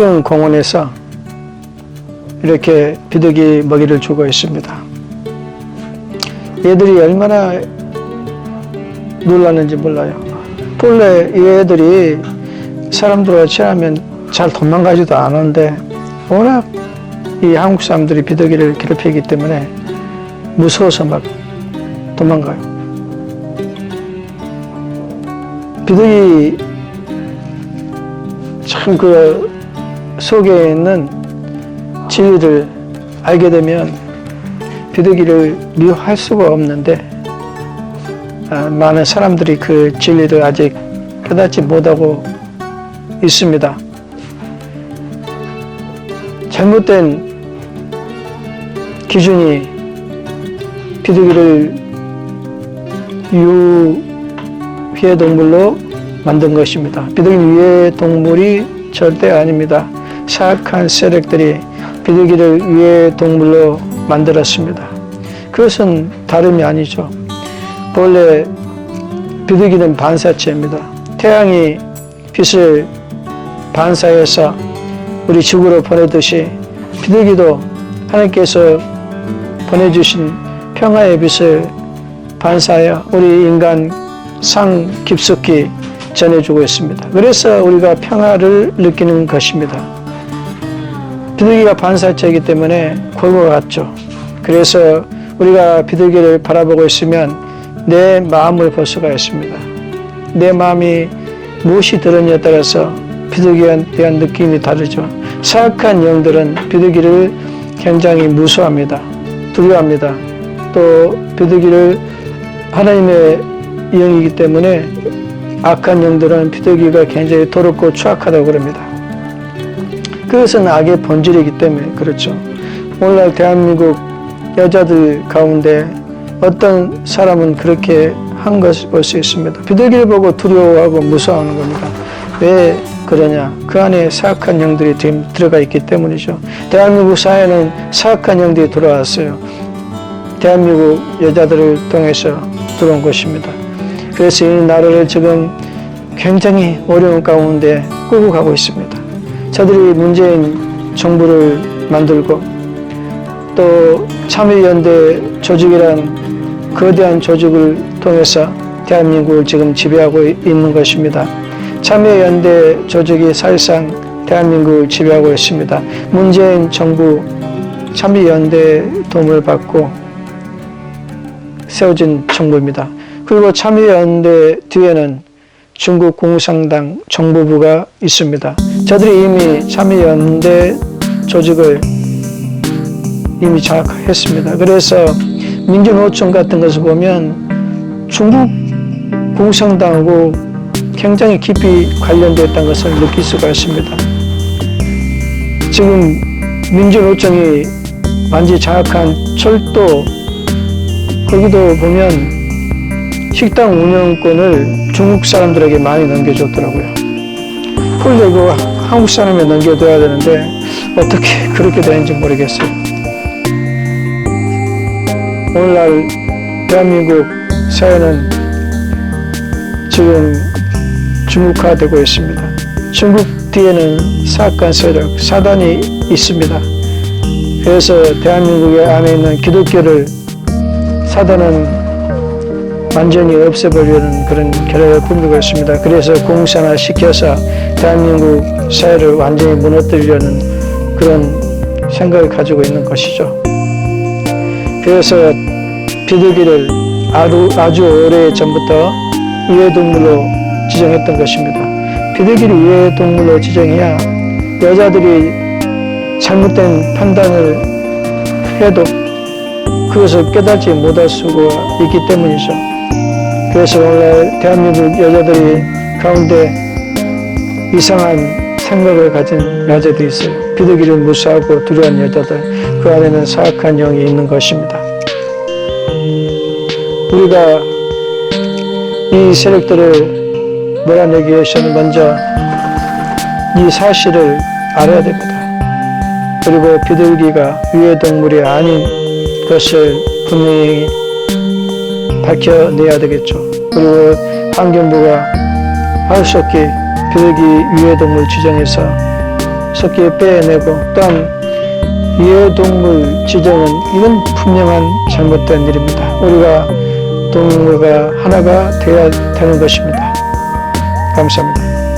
시흥 공원에서 이렇게 비둘기 먹이를 주고 있습니다. 얘들이 얼마나 놀랐는지 몰라요. 본래 이 애들이 사람들과 친하면 잘 도망가지도 않은데 워낙 이 한국 사람들이 비둘기를 괴롭히기 때문에 무서워서 막 도망가요. 비둘기 참 그 속에 있는 진리를 알게 되면 비둘기를 미워할 수가 없는데 아, 많은 사람들이 그 진리를 아직 깨닫지 못하고 있습니다. 잘못된 기준이 비둘기를 유해 동물로 만든 것입니다. 비둘기는 유해 동물이 절대 아닙니다. 사악한 세력들이 비둘기를 유해 동물로 만들었습니다. 그것은 다름이 아니죠. 본래 비둘기는 반사체입니다. 태양이 빛을 반사해서 우리 지구로 보내듯이 비둘기도 하나님께서 보내주신 평화의 빛을 반사하여 우리 인간 상 깊숙이 전해주고 있습니다. 그래서 우리가 평화를 느끼는 것입니다. 비둘기가 반사체이기 때문에 골고 같죠. 그래서 우리가 비둘기를 바라보고 있으면 내 마음을 볼 수가 있습니다. 내 마음이 무엇이 들었냐에 따라서 비둘기에 대한 느낌이 다르죠. 사악한 영들은 비둘기를 굉장히 무서워합니다. 두려워합니다. 또 비둘기를 하나님의 영이기 때문에 악한 영들은 비둘기가 굉장히 더럽고 추악하다고 그럽니다. 그것은 악의 본질이기 때문에 그렇죠. 오늘날 대한민국 여자들 가운데 어떤 사람은 그렇게 한 것을 볼 수 있습니다. 비둘기를 보고 두려워하고 무서워하는 겁니다. 왜 그러냐? 그 안에 사악한 영들이 들어가 있기 때문이죠. 대한민국 사회는 사악한 영들이 들어왔어요. 대한민국 여자들을 통해서 들어온 것입니다. 그래서 이 나라를 지금 굉장히 어려운 가운데 끌고 가고 있습니다. 저들이 문재인 정부를 만들고 또 참여연대 조직이란 거대한 조직을 통해서 대한민국을 지금 지배하고 있는 것입니다. 참여연대 조직이 사실상 대한민국을 지배하고 있습니다. 문재인 정부 참여연대 도움을 받고 세워진 정부입니다. 그리고 참여연대 뒤에는 중국 공산당 정보부가 있습니다. 저들이 이미 참여연대 조직을 이미 장악했습니다. 그래서 민주노총 같은 것을 보면 중국 공산당하고 굉장히 깊이 관련되었다는 것을 느낄 수가 있습니다. 지금 민주노총이 완전히 장악한 철도 거기도 보면 식당 운영권을 중국 사람들에게 많이 넘겨줬더라고요. 그걸 이거 한국 사람에 넘겨둬야 되는데 어떻게 그렇게 되는지 모르겠어요. 오늘날 대한민국 사회는 지금 중국화되고 있습니다. 중국 뒤에는 사악한 세력, 사단이 있습니다. 그래서 대한민국의 안에 있는 기독교를 사단은 완전히 없애버리려는 그런 계략을 꾸미고 있습니다. 그래서 공산화 시켜서 대한민국 사회를 완전히 무너뜨리려는 그런 생각을 가지고 있는 것이죠. 그래서 비둘기를 아주, 아주 오래 전부터 유해동물로 지정했던 것입니다. 비둘기를 유해동물로 지정해야 여자들이 잘못된 판단을 해도 그것을 깨닫지 못할 수가 있기 때문이죠. 그래서 오늘 대한민국 여자들이 가운데 이상한 생각을 가진 여자들이 있어요. 비둘기를 무시하고 두려운 여자들, 그 안에는 사악한 영이 있는 것입니다. 우리가 이 세력들을 몰아내기 위해서는 먼저 이 사실을 알아야 됩니다. 그리고 비둘기가 유해동물이 아닌 것을 분명히 밝혀내야 되겠죠. 그리고 환경부가 없게 비둘기 유해동물 지정해서 석기에 빼내고 또한 유해동물 지정은 이건 분명한 잘못된 일입니다. 우리가 동물과 하나가 되어야 되는 것입니다. 감사합니다.